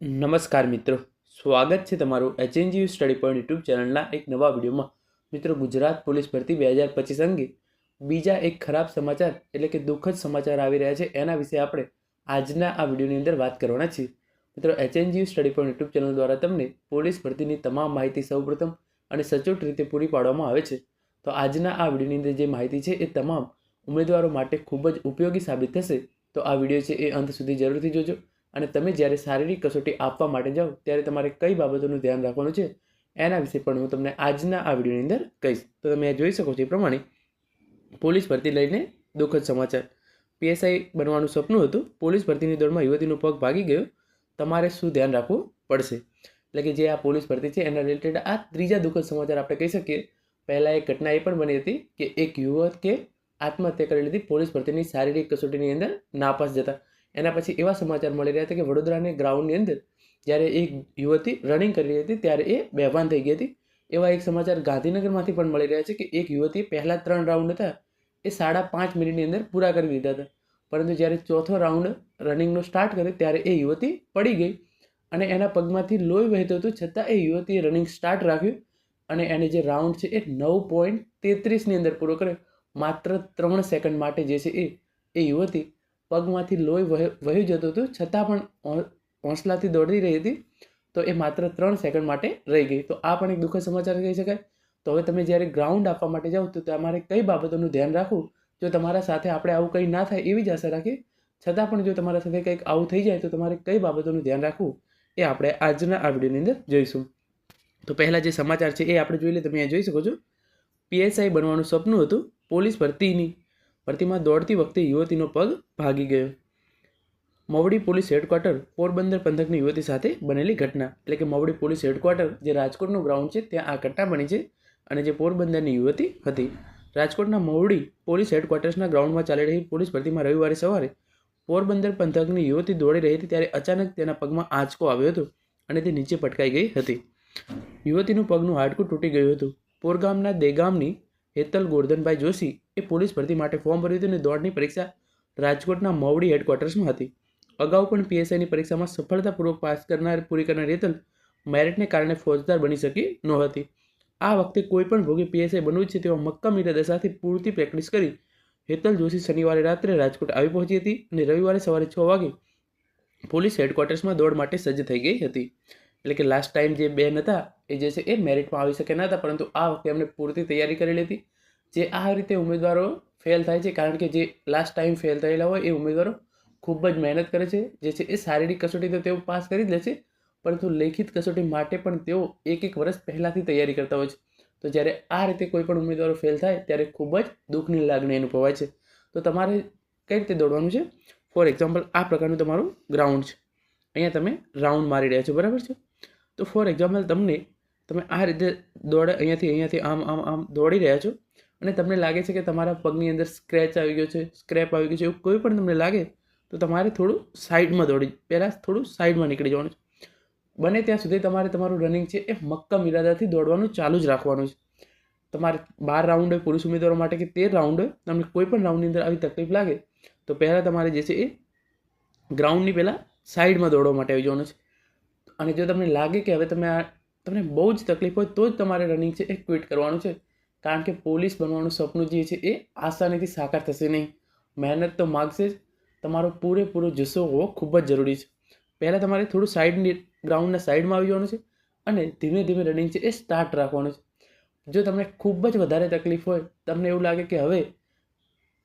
નમસ્કાર મિત્રો. સ્વાગત છે તમારું એચએનજીયુ સ્ટડી પોઈન્ટ યુટ્યુબ ચેનલના એક નવા વિડીયોમાં. મિત્રો, ગુજરાત પોલીસ ભરતી બે હજાર પચીસ અંગે બીજા એક ખરાબ સમાચાર એટલે કે દુઃખદ સમાચાર આવી રહ્યા છે એના વિશે આપણે આજના આ વિડીયોની અંદર વાત કરવાના છીએ. મિત્રો HNGU study point YouTube channel દ્વારા તમને પોલીસ ભરતીની તમામ માહિતી સૌપ્રથમ અને સચોટ રીતે પૂરી પાડવામાં આવે છે. તો આજના આ વિડીયોની અંદર જે માહિતી છે એ તમામ ઉમેદવારો માટે ખૂબ જ ઉપયોગી સાબિત થશે. તો આ વીડિયો છે એ અંત સુધી જરૂરથી જોજો. અને તમે જ્યારે શારીરિક કસોટી આપવા માટે જાઓ, ત્યારે તમારે કઈ બાબતોનું ધ્યાન રાખવાનું છે? એના વિશે પણ હું તમને આજના આ વિડીયોની અંદર કહીશ. તો તમે જોઈ શકો છો એ પ્રમાણે પોલીસ ભરતી લઈને દુઃખદ સમાચાર. પીએસઆઈ બનવાનું સપનું હતું. પોલીસ ભરતીની દોડમાં યુવતીનો પગ ભાગી ગયો. તમારે શું ધ્યાન રાખવું પડશે? એટલે કે જે આ પોલીસ ભરતી છે, એના રિલેટેડ આ ત્રીજા દુઃખદ સમાચાર આપણે કહી શકીએ. પહેલાં એક ઘટના એ પણ બની હતી કે એક યુવક કે આત્મહત્યા કરી હતી. પોલીસ ભરતીની શારીરિક કસોટીની અંદર નાપાસ જતા. એના પછી એવા સમાચાર મળી રહ્યા હતા કે વડોદરાની ગ્રાઉન્ડની અંદર જ્યારે એક યુવતી રનિંગ કરી રહી હતી, ત્યારે એ બેભાન થઈ ગઈ હતી. એવા એક સમાચાર ગાંધીનગરમાંથી પણ મળી રહ્યા છે કે એક યુવતી પહેલાં ત્રણ રાઉન્ડ હતા, એ સાડા પાંચ મિનિટની અંદર પૂરા કરી દીધા હતા. પરંતુ જ્યારે ચોથો રાઉન્ડ રનિંગનો સ્ટાર્ટ કર્યો, ત્યારે એ યુવતી પડી ગઈ અને એના પગમાંથી લોહી વહેતું હતું. છતાં એ યુવતીએ રનિંગ સ્ટાર્ટ રાખ્યું અને એને જે રાઉન્ડ છે એ નવ પોઈન્ટ તેત્રીસની અંદર પૂરો કર્યો. માત્ર ત્રણ સેકન્ડ માટે જે છે એ એ યુવતી પગમાંથી લોહી વહે જતું હતું. છતાં પણ હોંસલાથી દોડી રહી હતી. તો એ માત્ર ત્રણ સેકન્ડ માટે રહી ગઈ. તો આ પણ એક દુઃખદ સમાચાર કહી શકાય. તો હવે તમે જ્યારે ગ્રાઉન્ડ આપવા માટે જાઓ, તો તમારે કઈ બાબતોનું ધ્યાન રાખવું? જો તમારા સાથે આપણે આવું કંઈ ના થાય એવી જ આશા રાખીએ. છતાં પણ જો તમારા સાથે કંઈક આવું થઈ જાય, તો તમારે કઈ બાબતોનું ધ્યાન રાખવું? એ આપણે આજના આ વિડીયોની અંદર જોઈશું. તો પહેલાં જે સમાચાર છે, એ આપણે જોઈ લઈએ તમે અહીંયા જોઈ શકો છો. પીએસઆઈ બનવાનું સપનું હતું. પોલીસ ભરતીની. ભરતીમાં દોડતી વખતે યુવતીનો પગ ભાગી ગયો. મવડી પોલીસ હેડક્વાર્ટર પોરબંદર પંથકની યુવતી સાથે બનેલી ઘટના. એટલે કે મવડી પોલીસ હેડક્વાર્ટર જે રાજકોટનું ગ્રાઉન્ડ છે, ત્યાં આ ઘટના બની છે અને જે પોરબંદરની યુવતી હતી. રાજકોટના મવડી પોલીસ હેડક્વાર્ટર્સના ગ્રાઉન્ડમાં ચાલી રહી પોલીસ ભરતીમાં રવિવારે સવારે પોરબંદર પંથકની યુવતી દોડી રહી હતી, ત્યારે અચાનક તેના પગમાં આંચકો આવ્યો હતો અને તે નીચે પટકાઈ ગઈ હતી. યુવતીનું પગનું હાડકું તૂટી ગયું હતું. પોરગામના દેગામની હેતલ ગોરધનભાઈ જોશી એ પોલીસ ભરતી માટે ફોર્મ ભર્યું હતું અને દોડની પરીક્ષા રાજકોટના મવડી હેડક્વાર્ટર્સમાં હતી. અગાઉ પણ પીએસઆઈની પરીક્ષામાં સફળતાપૂર્વક પાસ કરનાર, પૂરી કરનાર હેતલ મેરિટને કારણે ફોજદાર બની શકી નહોતી. આ વખતે કોઈ પણ ભોગે પીએસઆઈ બનવું છે તેવા મક્કમ ઇરાદા સાથે પૂરતી પ્રેક્ટિસ કરી હેતલ જોશી શનિવારે રાત્રે રાજકોટ આવી પહોંચી હતી અને રવિવારે સવારે છ વાગે પોલીસ હેડક્વાર્ટર્સમાં દોડ માટે સજ્જ થઈ ગઈ હતી. એટલે કે લાસ્ટ ટાઈમ જે બેન હતા, એ જે છે એ મેરિટમાં આવી શકે ન હતા, પરંતુ આ વખતે એમણે પૂરતી તૈયારી કરેલી હતી. જે આ રીતે ઉમેદવારો ફેલ થાય છે, કારણ કે જે લાસ્ટ ટાઈમ ફેલ થયેલા હોય, એ ઉમેદવારો ખૂબ જ મહેનત કરે છે. જે છે એ શારીરિક કસોટી તો તેઓ પાસ કરી જ લે છે, પરંતુ લેખિત કસોટી માટે પણ તેઓ એક એક વર્ષ પહેલાંથી તૈયારી કરતા હોય છે. તો જ્યારે આ રીતે કોઈ પણ ઉમેદવારો ફેલ થાય, ત્યારે ખૂબ જ દુઃખની લાગણી અનુભવાય છે. તો તમારે કઈ રીતે દોડવાનું છે? ફોર એક્ઝામ્પલ આ પ્રકારનું તમારું ગ્રાઉન્ડ છે. અહીંયા તમે રાઉન્ડ મારી રહ્યા છો, બરાબર છે? તો ફોર એક્ઝામ્પલ તમને, તમે આ રીતે દોડે અહીંયાથી અહીંયાથી આમ આમ આમ દોડી રહ્યા છો અને તમને લાગે છે કે તમારા પગની અંદર સ્ક્રેચ આવી ગયો છે સ્ક્રેપ આવી ગયો છે, એવું કોઈ પણ તમને લાગે, તો તમારે થોડું સાઈડમાં દોડી, પહેલાં થોડું સાઈડમાં નીકળી જવાનું છે. બને ત્યાં સુધી તમારે તમારું રનિંગ છે એ મક્કમ ઇરાદાથી દોડવાનું ચાલુ જ રાખવાનું છે. તમારે બાર રાઉન્ડ હોય પુરુષ ઉમેદવારો માટે કે તેર રાઉન્ડ હોય, તમને કોઈ પણ રાઉન્ડની અંદર આવી તકલીફ લાગે, તો પહેલાં તમારે જે છે એ ગ્રાઉન્ડની પહેલાં સાઈડમાં દોડવા માટે આવી જવાનું છે. અને જો તમને લાગે કે હવે તમે આ તમને બહુ જ તકલીફ હોય, તો જ તમારે રનિંગ છે એ ક્વિટ કરવાનું છે. કારણ કે પોલીસ બનવાનું સપનું જે છે એ આસાનીથી સાકાર થશે નહીં. મહેનત તો માગશે જ. તમારો પૂરેપૂરો જુસ્સો હોવો ખૂબ જ જરૂરી છે. પહેલાં તમારે થોડું સાઈડની ગ્રાઉન્ડના સાઈડમાં આવી જવાનું છે અને ધીમે ધીમે રનિંગ છે એ સ્ટાર્ટ રાખવાનું છે. જો તમને ખૂબ જ વધારે તકલીફ હોય, તમને એવું લાગે કે હવે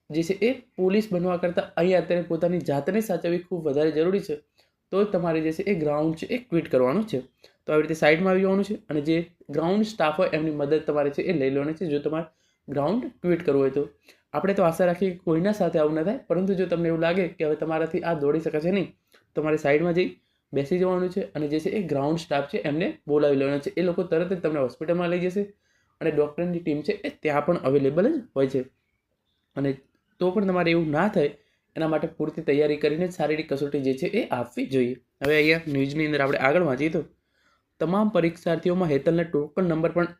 જે છે એ પોલીસ બનવા કરતાં અહીંયા અત્યારે પોતાની જાતને સાચવવી ખૂબ વધારે જરૂરી છે. તો તમારે જે છે એ ગ્રાઉન્ડ છે એ ક્વિટ કરવાનું છે. તો આવી રીતે સાઈડમાં આવી જવાનું છે અને જે ગ્રાઉન્ડ સ્ટાફ હોય એમની મદદ તમારે છે એ લઈ લેવાની છે જો તમારે ગ્રાઉન્ડ ક્વિટ કરવું હોય તો. આપણે તો આશા રાખીએ કે કોઈના સાથે આવું ન થાય, પરંતુ જો તમને એવું લાગે કે હવે તમારાથી આ દોડી શકાશે નહીં તમારે સાઈડમાં જઈ બેસી જવાનું છે અને જે છે એ ગ્રાઉન્ડ સ્ટાફ છે એમને બોલાવી લેવાનો છે. એ લોકો તરત જ તમને હોસ્પિટલમાં લઈ જશે અને ડૉક્ટરની ટીમ છે એ ત્યાં પણ અવેલેબલ જ હોય છે. અને તો પણ તમારે એવું ના થાય, એના માટે પૂરતી તૈયારી કરીને શારીરિક કસોટી જે છે એ આપવી જોઈએ. હવે અહીંયા ન્યૂઝની અંદર આપણે આગળ વાંચીએ તો, તમામ પરીક્ષાર્થીઓમાં હેતલને ટોકન નંબર પણ,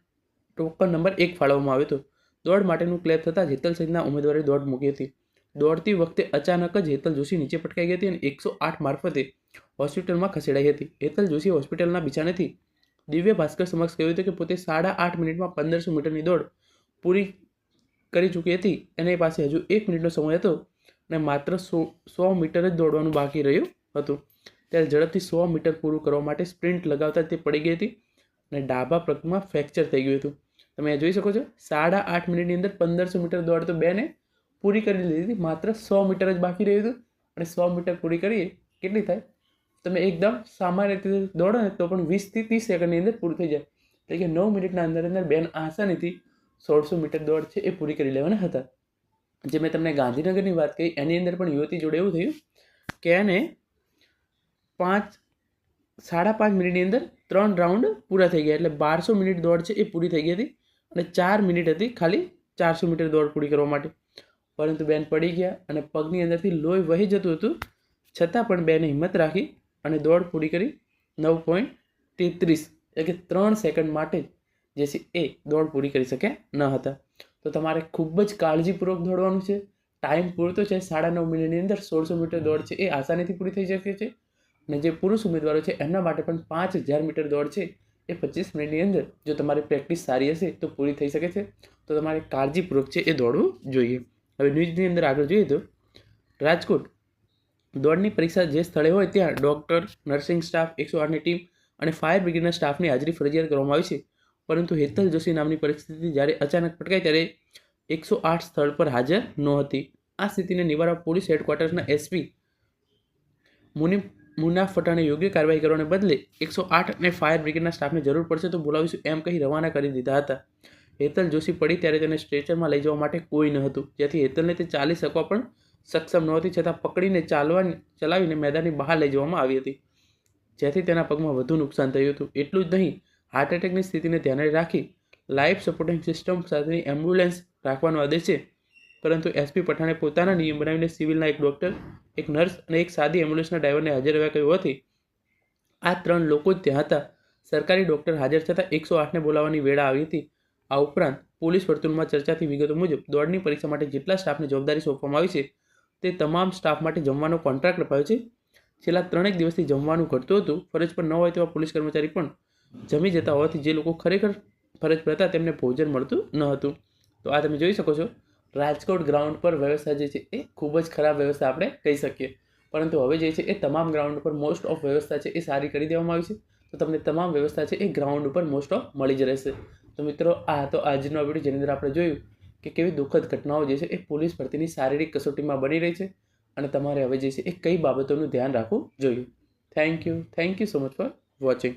ટોકન નંબર એક ફાળવવામાં આવ્યો હતો. દોડ માટેનું ક્લેપ થતાં હેતલ સહિતના ઉમેદવારે દોડ મૂકી હતી. દોડતી વખતે અચાનક જ હેતલ જોશી નીચે પટકાઈ ગઈ હતી અને એકસો આઠ મારફતે હોસ્પિટલમાં ખસેડાઈ હતી. હેતલ જોશી હોસ્પિટલના બિછાનેથી દિવ્ય ભાસ્કર સમક્ષ કહ્યું હતું કે પોતે સાડા આઠ મિનિટમાં પંદરસો મીટરની દોડ પૂરી કરી ચૂકી હતી. એની પાસે હજુ એક મિનિટનો સમય હતો અને માત્ર સો સો મીટર જ દોડવાનું બાકી રહ્યું હતું. ત્યારે ઝડપથી સો મીટર પૂરું કરવા માટે સ્પ્રિન્ટ લગાવતા તે પડી ગઈ હતી અને ડાબા પગમાં ફ્રેક્ચર થઈ ગયું હતું. તમે જોઈ શકો છો, સાડા આઠ મિનિટની અંદર પંદરસો મીટર દોડ તો બેને પૂરી કરી લીધી હતી. માત્ર સો મીટર જ બાકી રહ્યું હતું અને સો મીટર પૂરી કરીએ કેટલી થાય? તમે એકદમ સામાન્ય રીતે દોડો ને તો પણ વીસથી ત્રીસ સેકન્ડની અંદર પૂરું થઈ જાય. એટલે કે નવ મિનિટના અંદર અંદર બેન આસાનીથી સોળસો મીટર દોડ છે એ પૂરી કરી લેવાના હતા. જે મેં તમને ગાંધીનગરની વાત કરી એની અંદર પણ યુવતી જોડે એવું થયું કે એને પાંચ, સાડા પાંચ મિનિટની અંદર ત્રણ રાઉન્ડ પૂરા થઈ ગયા. એટલે બારસો મિનિટ દોડ છે એ પૂરી થઈ ગઈ હતી અને ચાર મિનિટ હતી ખાલી ચારસો મીટર દોડ પૂરી કરવા માટે. પરંતુ બેન પડી ગયા અને પગની અંદરથી લોહી વહી જતું હતું, છતાં પણ બેને હિંમત રાખી અને દોડ પૂરી કરી નવ પોઈન્ટ તેત્રીસ, એટલે કે ત્રણ સેકન્ડ માટે જ જે છે એ દોડ પૂરી કરી શક્યા ન હતા. તો તમારે ખૂબ જ કાળજીપૂર્વક દોડવાનું છે. ટાઈમ પૂરતો છે. સાડા નવ મિનિટની અંદર સોળસો મીટર દોડ છે. એ આસાનીથી પૂરી થઈ શકે છે. અને જે પુરુષ ઉમેદવારો છે, એમના માટે પણ પાંચ હજાર મીટર દોડ છે. એ પચીસ મિનિટની અંદર જો તમારી પ્રેક્ટિસ સારી હશે, તો પૂરી થઈ શકે છે. તો તમારે કાળજીપૂર્વક છે એ દોડવું જોઈએ. હવે ન્યૂઝની અંદર આગળ જોઈએ તો, રાજકોટ દોડની પરીક્ષા જે સ્થળે હોય, ત્યાં ડૉક્ટર નર્સિંગ સ્ટાફ એકસો આઠની ટીમ અને ફાયર બ્રિગેડના સ્ટાફની હાજરી ફરજિયાત કરવામાં આવી છે. પરંતુ હેતલ જોશી નામની પરિસ્થિતિ જ્યારે અચાનક પટકાઈ ત્યારે એકસો આઠ સ્થળ પર હાજર નહોતી. આ સ્થિતિને નિવારવા પોલીસ હેડક્વાર્ટર્સના એસપી મુનિ મુના ફટાને યોગ્ય કાર્યવાહી કરવાને બદલે એકસો આઠ અને ફાયર બ્રિગેડના સ્ટાફને જરૂર પડશે તો બોલાવીશું એમ કહી રવાના કરી દીધા હતા. હેતલ જોશી પડી ત્યારે તેને સ્ટ્રેચરમાં લઈ જવા માટે કોઈ ન હતું. જેથી હેતલને તે ચાલી શકવા પણ સક્ષમ નહોતી છતાં પકડીને ચાલવાની ચલાવીને મેદાનની બહાર લઈ જવામાં આવી હતી. જેથી તેના પગમાં વધુ નુકસાન થયું હતું. એટલું જ નહીં હાર્ટ એટેકની સ્થિતિને ધ્યાને રાખી લાઈફ સપોર્ટિંગ સિસ્ટમ સાથેની એમ્બ્યુલન્સ રાખવાનો આદેશ છે. પરંતુ એસપી પઠાણે પોતાના નિયમ બનાવીને સિવિલના એક ડૉક્ટર, એક નર્સ અને એક સાદી એમ્બ્યુલન્સના ડ્રાઈવરને હાજર રહેવા કહ્યું હતી. આ ત્રણ લોકો જ ત્યાં હતા. સરકારી ડૉક્ટર હાજર થતાં એકસો આઠને બોલાવવાની વેળા આવી હતી. આ ઉપરાંત પોલીસ વર્તુળમાં ચર્ચાથી વિગતો મુજબ દોડની પરીક્ષા માટે જેટલા સ્ટાફને જવાબદારી સોંપવામાં આવી છે, તે તમામ સ્ટાફ માટે જમવાનો કોન્ટ્રાક્ટ અપાયો છે. છેલ્લા ત્રણેક દિવસથી જમવાનું ઘટતું હતું. ફરજ પર ન હોય તેવા પોલીસ કર્મચારી પણ જમી જતા હોવાથી જે લોકો ખરેખર ફરજ પર હતા તેમને ભોજન મળતું ન હતું. તો આ તમે જોઈ શકો છો, રાજકોટ ગ્રાઉન્ડ પર વ્યવસ્થા જે છે એ ખૂબ જ ખરાબ વ્યવસ્થા આપણે કહી શકીએ. પરંતુ હવે જે છે એ તમામ ગ્રાઉન્ડ પર મોસ્ટ ઓફ વ્યવસ્થા છે એ સારી કરી દેવામાં આવી છે. તો તમને તમામ વ્યવસ્થા છે એ ગ્રાઉન્ડ ઉપર મોસ્ટ ઓફ મળી જ રહેશે. તો મિત્રો, આ તો આજનો વીડિયો જેની અંદર આપણે જોયું કે કેવી દુઃખદ ઘટનાઓ જે છે એ પોલીસ ભરતીની શારીરિક કસોટીમાં બની રહી છે અને તમારે હવે જે છે એ કઈ બાબતોનું ધ્યાન રાખવું જોઈએ. Thank you thank you so much for watching